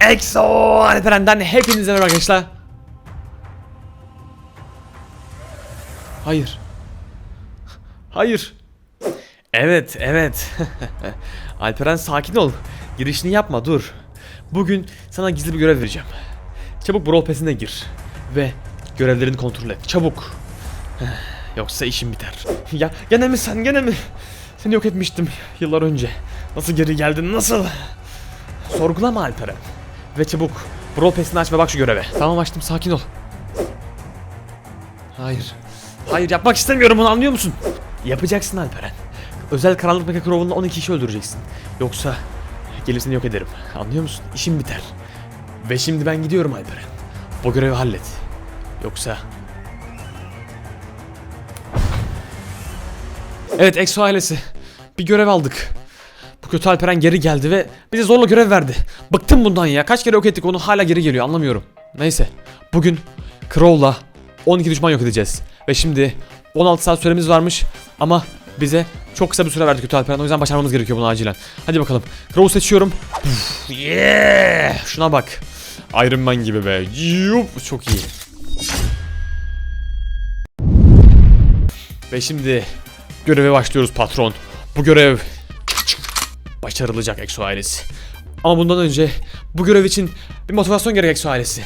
EXO Alperen'den hepinize merhaba arkadaşlar. Hayır. Hayır. Evet, evet. Alperen sakin ol. Girişini yapma, dur. Bugün sana gizli bir görev vereceğim. Çabuk Brawl Pass'ine gir. Ve görevlerini kontrol et. Çabuk. Yoksa işim biter. Ya gene mi sen gene mi? Seni yok etmiştim yıllar önce. Nasıl geri geldin nasıl? Sorgulama Alperen. Ve çabuk Brawl Pass'ini aç ve bak şu göreve. Tamam açtım sakin ol. Hayır. Hayır yapmak istemiyorum bunu anlıyor musun? Yapacaksın Alperen. Özel karanlık mega Crow'unla 12 kişi öldüreceksin. Yoksa gelir seni yok ederim. Anlıyor musun? İşim biter. Ve şimdi ben gidiyorum Alperen. Bu görevi hallet. Yoksa... Evet EXO ailesi. Bir görev aldık. Kötü Alperen geri geldi ve bize zorla görev verdi. Bıktım bundan ya. Kaç kere yok ettik onu hala geri geliyor anlamıyorum. Neyse. Bugün Crow'la 12 düşman yok edeceğiz. Ve şimdi 16 saat süremiz varmış ama bize çok kısa bir süre verdi kötü Alperen. O yüzden başarmamız gerekiyor bunu acilen. Hadi bakalım. Crow'u seçiyorum. Uf, yeah! Şuna bak. Iron Man gibi be. Yup, çok iyi. Ve şimdi göreve başlıyoruz patron. Bu görev başarılacak Exo ailesi. Ama bundan önce bu görev için bir motivasyon gerek Exo ailesi.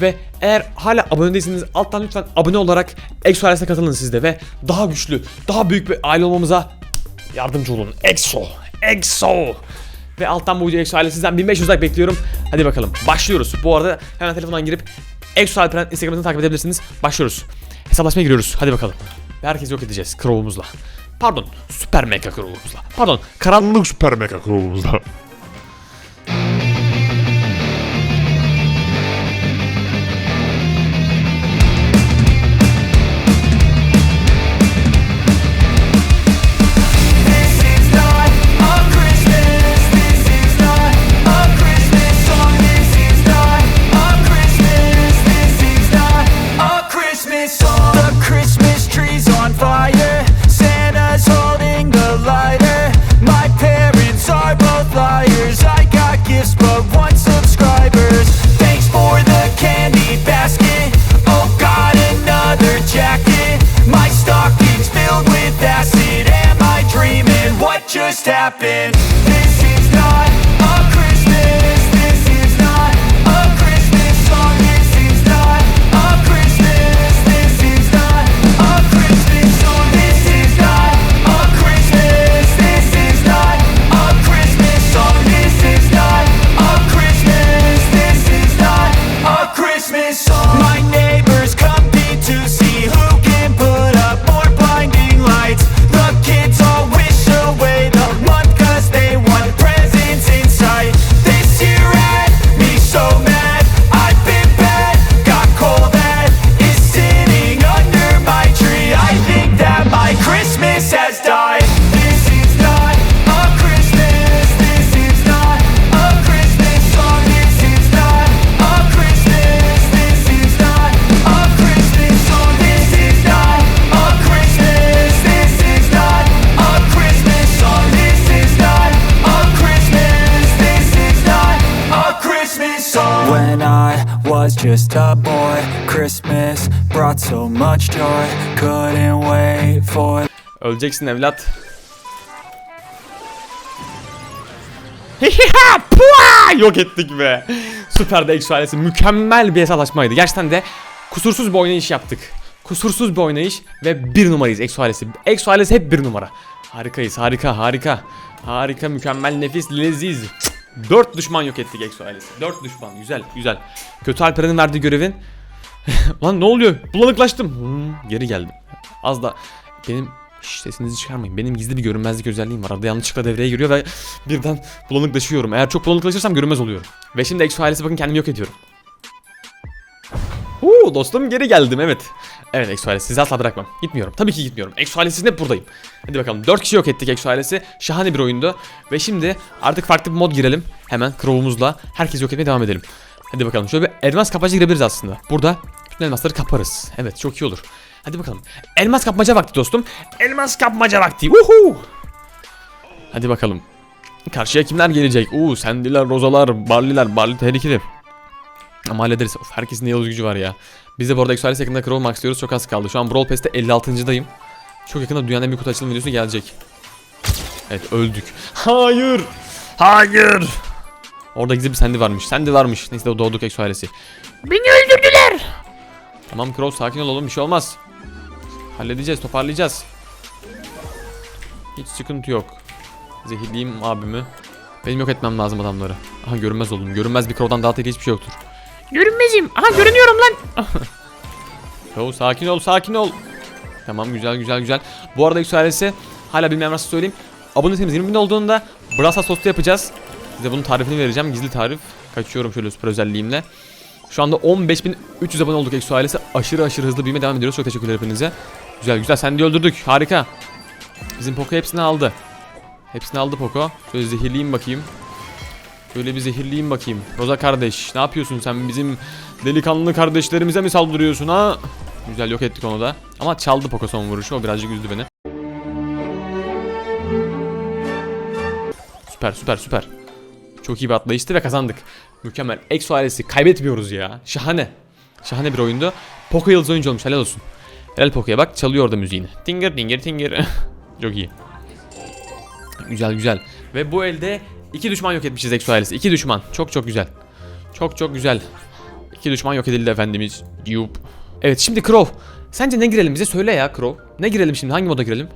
Ve eğer hala abone değilseniz alttan lütfen abone olarak Exo ailesine katılın siz de ve daha güçlü, daha büyük bir aile olmamıza yardımcı olun. Exo, Exo. Ve alttan bu videoya Exo ailesinden 1500 like bekliyorum. Hadi bakalım başlıyoruz. Bu arada hemen telefondan girip Exo Alperen Instagram'ını takip edebilirsiniz. Başlıyoruz. Hesaplaşmaya giriyoruz. Hadi bakalım. Ve herkesi yok edeceğiz Crow'umuzla. Pardon, Süper Mega Crow'umuzla. Pardon, Karanlık Süper Mega Crow'umuzla. Just a boy, Christmas brought so much joy. Couldn't wait for Öleceksin evlat. Pua! Yok ettik be. Süper de Exo ailesi mükemmel bir hesaplaşmaydı. Gerçekten de kusursuz bir oynayış yaptık. Kusursuz bir oynayış ve bir numarayız. Exo ailesi hep bir numara. Harikayız harika harika. Harika mükemmel nefis leziz. Dört düşman yok ettik Exo ailesi. Dört düşman güzel güzel. Kötü Alperen'in verdiği görevin Lan ne oluyor? Bulanıklaştım. Hmm, geri geldim. Az da benim Şş, sesinizi çıkarmayın. Benim gizli bir görünmezlik özelliğim var. Arada yanlışlıkla devreye giriyor ve birden bulanıklaşıyorum. Eğer çok bulanıklaşırsam görünmez oluyorum. Ve şimdi Exo ailesi bakın kendimi yok ediyorum. Huu dostum geri geldim evet. Evet Exo ailesi sizi asla bırakmam. Gitmiyorum. Tabii ki gitmiyorum. Exo ailesinin hep buradayım. Hadi bakalım 4 kişi yok ettik Exo ailesi. Şahane bir oyundu. Ve şimdi artık farklı bir mod girelim. Hemen Crow'umuzla herkesi yok etmeye devam edelim. Hadi bakalım şöyle bir elmas kapmaca girebiliriz aslında. Burada bütün elmasları kaparız. Evet çok iyi olur. Hadi bakalım. Elmas kapmaca vakti dostum. Elmas kapmaca vakti. Woohoo! Hadi bakalım. Karşıya kimler gelecek? Uuu sendiler, rozalar, barliler, barli tehlikeli. Ama hallederiz. Of, herkesin ne yol gücü var ya. Biz de bu arada Exoales yakında Crow Max diyoruz. Çok az kaldı. Şu an Brawl Pass'te 56.dayım. Çok yakında dünyanın en büyük kutu açılım videosu gelecek. Evet öldük. Hayır. Hayır. Orada gizli bir sendi varmış. Sendi varmış. Neyse de doğduk Exoales'i. Beni öldürdüler. Tamam Crow sakin ol oğlum bir şey olmaz. Halledeceğiz toparlayacağız. Hiç sıkıntı yok. Zehirleyeyim abimi. Benim yok etmem lazım adamları. Aha görünmez oldum. Görünmez bir Crow'dan daha tehlikeli hiçbir şey yoktur. Görünmezim. Aha görünüyorum lan. Crow sakin ol sakin ol. Tamam güzel güzel güzel. Bu arada yükselesi hala bilmeyen varsa söyleyeyim. Abone sayımız 20 bin olduğunda Brasa soslu yapacağız. Size bunun tarifini vereceğim. Gizli tarif. Kaçıyorum şöyle süper özelliğimle. Şu anda 15.300 abone olduk Exo ailesi. Aşırı aşırı hızlı büyüme devam ediyoruz. Çok teşekkürler hepinize. Güzel güzel. Sen de öldürdük. Harika. Bizim Poco hepsini aldı. Hepsini aldı Poco. Şöyle zehirleyeyim bakayım. Şöyle bir zehirleyeyim bakayım. Roza kardeş ne yapıyorsun sen bizim delikanlı kardeşlerimize mi saldırıyorsun ha? Güzel yok ettik onu da. Ama çaldı Poco son vuruşu o birazcık üzdü beni. Süper süper süper. Çok iyi bir atlayıştı ve kazandık. Mükemmel. Exo ailesi kaybetmiyoruz ya. Şahane. Şahane bir oyundu. Poco yıldız oyuncu olmuş helal olsun. Helal Poco'ya bak çalıyor orada müziğini. Tinger tinger tinger. Çok iyi. Güzel güzel. Ve bu elde iki düşman yok etmişiz Exo ailesi. İki düşman. Çok çok güzel. Çok çok güzel. İki düşman yok edildi efendimiz. Yup. Evet şimdi Crow. Sence ne girelim bize söyle ya Crow. Ne girelim şimdi hangi moda girelim?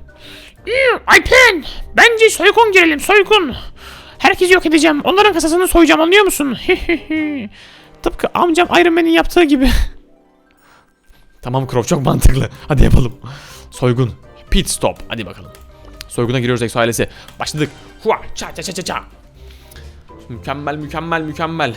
Hmm, Alperen. Bence soygun girelim soygun. Herkesi yok edeceğim. Onların kasasını soyacağım anlıyor musun? Tıpkı amcam Iron Man'in yaptığı gibi. Tamam Crow çok mantıklı. Hadi yapalım. Soygun. Pit stop. Hadi bakalım. Soyguna giriyoruz Exo ailesi. Başladık. Hua, ça ça ça ça ça. Mükemmel mükemmel mükemmel.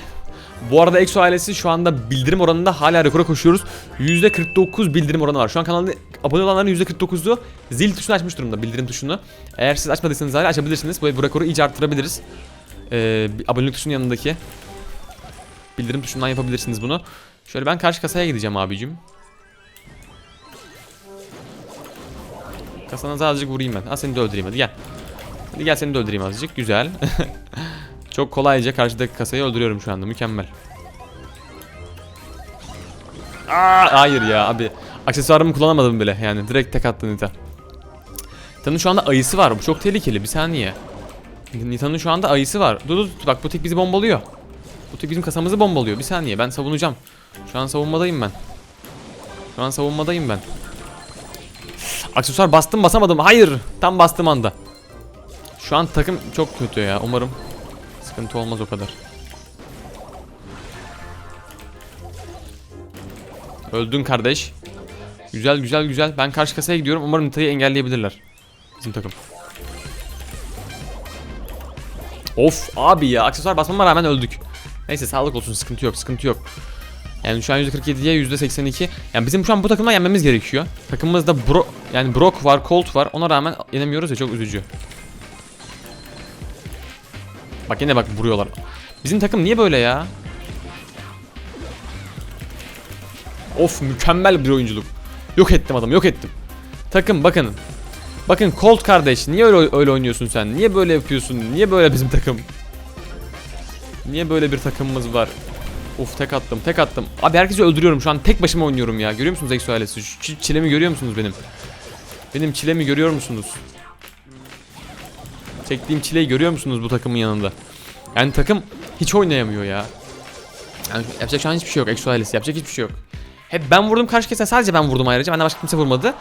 Bu arada Exo ailesi şu anda bildirim oranında hala rekora koşuyoruz. %49 bildirim oranı var. Şu an kanalda abone olanların %49'u zil tuşunu açmış durumda bildirim tuşunu. Eğer siz açmadıysanız hala açabilirsiniz. Bu, bu rekoru iyice arttırabiliriz. Ee, abonelik tuşunun yanındaki bildirim tuşundan yapabilirsiniz bunu. Şöyle ben karşı kasaya gideceğim abicim. Kasana azıcık vurayım ben. Ha seni de öldüreyim hadi gel. Hadi gel seni de öldüreyim azıcık. Güzel. Çok kolayca karşıdaki kasayı öldürüyorum şu anda. Mükemmel. Aa, hayır ya abi. Aksesuarımı kullanamadım bile. Yani direkt tek attı Nita. Nita'nın şu anda ayısı var. Bu çok tehlikeli. Bir saniye. Nita'nın şu anda ayısı var. Dur dur. Bak bu tek bizi bombalıyor. Bu tek bizim kasamızı bombalıyor. Bir saniye. Ben savunacağım. Şu an savunmadayım ben. Şu an savunmadayım ben. Aksesuar bastım basamadım. Hayır. Tam bastım anda. Şu an takım çok kötü ya. Umarım sıkıntı olmaz o kadar. Öldün kardeş. Güzel güzel güzel. Ben karşı kasaya gidiyorum. Umarım Nita'yı engelleyebilirler. Bizim takım. Of abi ya. Aksesuar basmama rağmen öldük. Neyse sağlık olsun. Sıkıntı yok. Sıkıntı yok. Yani şu an %47'ye %82. Yani bizim şu an bu takımdan yenmemiz gerekiyor. Takımımızda Bro yani Brock var, Colt var. Ona rağmen yenemiyoruz ya çok üzücü. Bak yine bak vuruyorlar. Bizim takım niye böyle ya? Of mükemmel bir oyunculuk. Yok ettim adamı, yok ettim. Takım bakın. Bakın Colt kardeş niye öyle öyle oynuyorsun sen? Niye böyle yapıyorsun? Niye böyle bizim takım? Niye böyle bir takımımız var? Of tek attım tek attım. Abi herkesi öldürüyorum şu an tek başıma oynuyorum ya. Görüyor musunuz Exo ailesi? Şu çi- çilemi görüyor musunuz benim? Benim çilemi görüyor musunuz? Çektiğim çileyi görüyor musunuz bu takımın yanında? Yani takım hiç oynayamıyor ya. Yani yapacak şu an hiçbir şey yok Exo ailesi yapacak hiçbir şey yok. Hep ben vurdum karşı kese sadece ben vurdum ayrıca. Benden başka kimse vurmadı.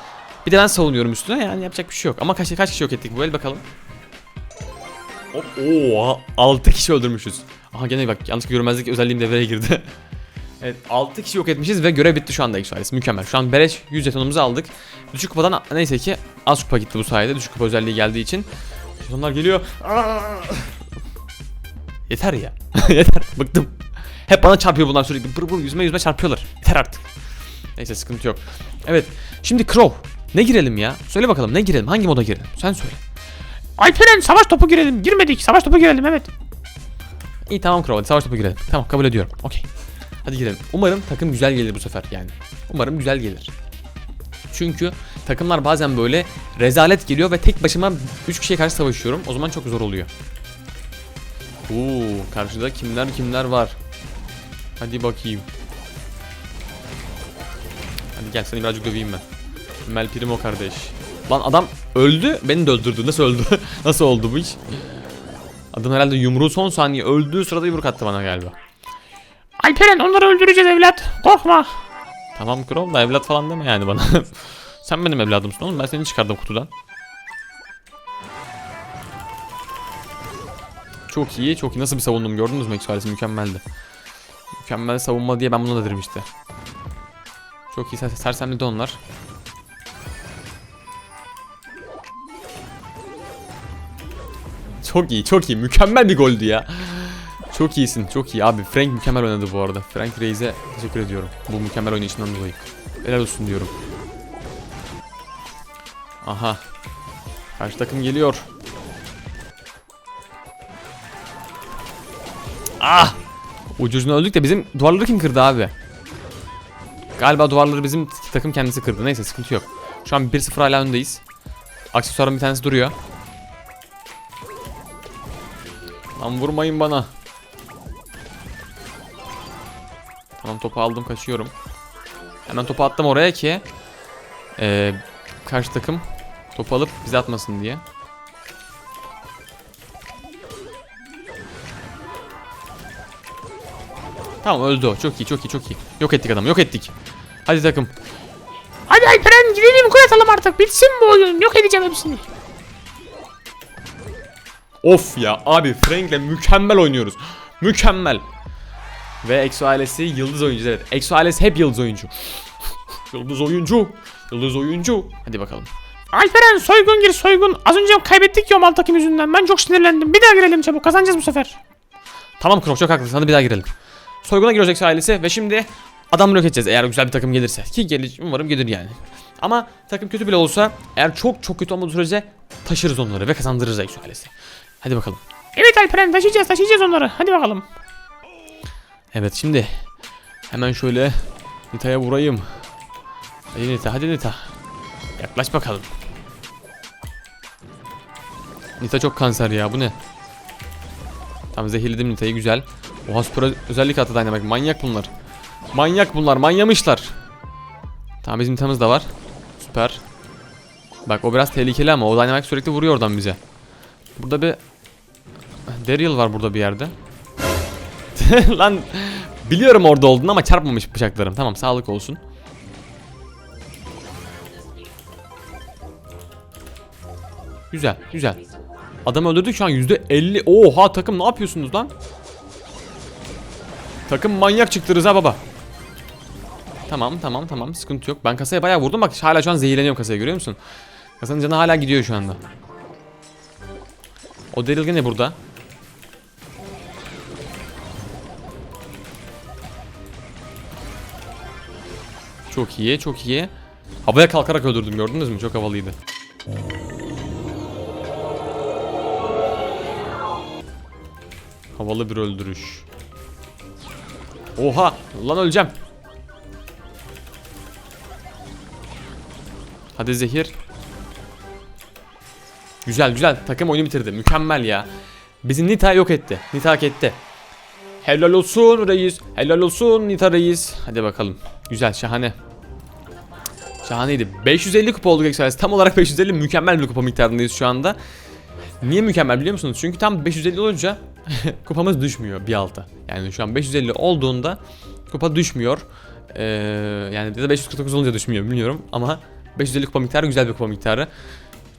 Bir de ben savunuyorum üstüne yani yapacak bir şey yok. Ama kaç, kaç kişi yok ettik bu el bakalım. Hop, Oo, 6 kişi öldürmüşüz. Aha gene bak yanlışlıkla görmezlik özelliğim devreye girdi. evet 6 kişi yok etmişiz ve görev bitti şu anda Exo ailesi. Mükemmel. Şu an beleş 100 jetonumuzu aldık. Düşük kupadan neyse ki az kupa gitti bu sayede. Düşük kupa özelliği geldiği için. Jetonlar geliyor. Yeter ya. Yeter. Bıktım. Hep bana çarpıyor bunlar sürekli. Bır bır yüzme yüzme çarpıyorlar. Yeter artık. Neyse sıkıntı yok. Evet. Şimdi Crow. Ne girelim ya? Söyle bakalım ne girelim? Hangi moda girelim? Sen söyle. Alperen savaş topu girelim. Girmedik. Savaş topu girelim evet. İyi tamam Crow hadi savaş topu girelim. Tamam kabul ediyorum. Okey. Hadi girelim. Umarım takım güzel gelir bu sefer yani. Umarım güzel gelir. Çünkü takımlar bazen böyle rezalet geliyor ve tek başıma 3 kişiye karşı savaşıyorum. O zaman çok zor oluyor. Oo, karşıda kimler kimler var. Hadi bakayım. Hadi gel seni birazcık döveyim ben. Mel Primo kardeş. Lan adam öldü, beni de öldürdü. Nasıl öldü? Nasıl oldu bu iş? Adam herhalde yumruğu son saniye öldüğü sırada yumruk attı bana galiba. Alperen onları öldüreceğiz evlat. Korkma. Tamam Kral da evlat falan deme yani bana. Sen benim evladımsın oğlum ben seni çıkardım kutudan. Çok iyi çok iyi nasıl bir savundum gördünüz mü Exoales'i mükemmeldi. Mükemmel savunma diye ben buna da derim. Çok iyi ser sersemli de onlar. Çok iyi çok iyi mükemmel bir goldü ya. Çok iyisin çok iyi abi Frank mükemmel oynadı bu arada. Frank Reis'e teşekkür ediyorum. Bu mükemmel oynayışından dolayı. Helal olsun diyorum. Aha. Karşı takım geliyor. Ah! Ucuzuna öldük de bizim duvarları kim kırdı abi? Galiba duvarları bizim takım kendisi kırdı. Neyse sıkıntı yok. Şu an 1-0 hala öndeyiz. Aksesuarın bir tanesi duruyor. Lan vurmayın bana. Topu aldım kaçıyorum. Hemen topu attım oraya ki eee karşı takım topu alıp bize atmasın diye. Tamam öldü o. Çok iyi çok iyi çok iyi. Yok ettik adamı yok ettik. Hadi takım. Hadi Alperen gidelim gol atalım artık. Bitsin bu oyun. Yok edeceğim hepsini. Of ya abi Frank'le mükemmel oynuyoruz. Mükemmel. Ve Exo ailesi yıldız oyuncu evet. Exo ailesi hep yıldız oyuncu. yıldız oyuncu. Yıldız oyuncu. Hadi bakalım. Alperen soygun gir soygun. Az önce kaybettik ya mal takım yüzünden. Ben çok sinirlendim. Bir daha girelim çabuk. Kazanacağız bu sefer. Tamam Krok çok haklısın hadi bir daha girelim. Soyguna giriyoruz Exo ailesi ve şimdi adamları yok edeceğiz eğer güzel bir takım gelirse. Ki gelir umarım gelir yani. Ama takım kötü bile olsa eğer çok çok kötü olmadığı sürece taşırız onları ve kazandırırız Exo ailesi. Hadi bakalım. Evet Alperen taşıyacağız taşıyacağız onları. Hadi bakalım. Evet şimdi hemen şöyle Nita'ya vurayım. Hadi Nita hadi Nita. Yaklaş bakalım. Nita çok kanser ya bu ne? Tam zehirledim Nita'yı güzel. Oha süper özellik attı Dynamite. Manyak bunlar. Manyak bunlar manyamışlar. Tamam bizim Nita'mız da var. Süper. Bak o biraz tehlikeli ama o Dynamite sürekli vuruyor oradan bize. Burada bir Daryl var burada bir yerde. Lan biliyorum orada olduğunu ama çarpmamış bıçaklarım. Tamam sağlık olsun. Güzel güzel. Adamı öldürdük şu an %50. Oha takım ne yapıyorsunuz lan? Takım manyak çıktı Rıza baba. Tamam tamam tamam sıkıntı yok. Ben kasaya bayağı vurdum bak hala şu an zehirleniyorum kasaya görüyor musun? Kasanın canı hala gidiyor şu anda. O Daryl gene burada. Çok iyi, çok iyi. Havaya kalkarak öldürdüm gördünüz mü? Çok havalıydı. Havalı bir öldürüş. Oha! Lan öleceğim. Hadi zehir. Güzel güzel. Takım oyunu bitirdi. Mükemmel ya. Bizi Nita yok etti. Nita hak etti. Helal olsun reis. Helal olsun Nita reis. Hadi bakalım. Güzel şahane. Şahaneydi. 550 kupa olduk Express. Tam olarak 550 mükemmel bir kupa miktarındayız şu anda. Niye mükemmel biliyor musunuz? Çünkü tam 550 olunca kupamız düşmüyor bir alta. Yani şu an 550 olduğunda kupa düşmüyor. Ee, yani ya da 549 olunca düşmüyor bilmiyorum ama 550 kupa miktarı güzel bir kupa miktarı.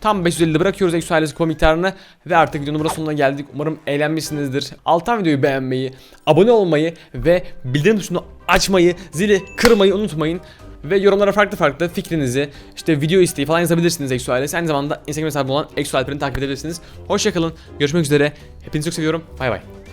Tam 550'de bırakıyoruz Exo ailesi kupa miktarını ve artık videonun burada sonuna geldik. Umarım eğlenmişsinizdir. Alttan videoyu beğenmeyi, abone olmayı ve bildirim tuşunu açmayı, zili kırmayı unutmayın. Ve yorumlara farklı farklı fikrinizi, işte video isteği falan yazabilirsiniz Exo ailesi. Aynı zamanda Instagram hesabı olan Exo Alper'i takip edebilirsiniz. Hoşçakalın, görüşmek üzere. Hepinizi çok seviyorum. Bay bay.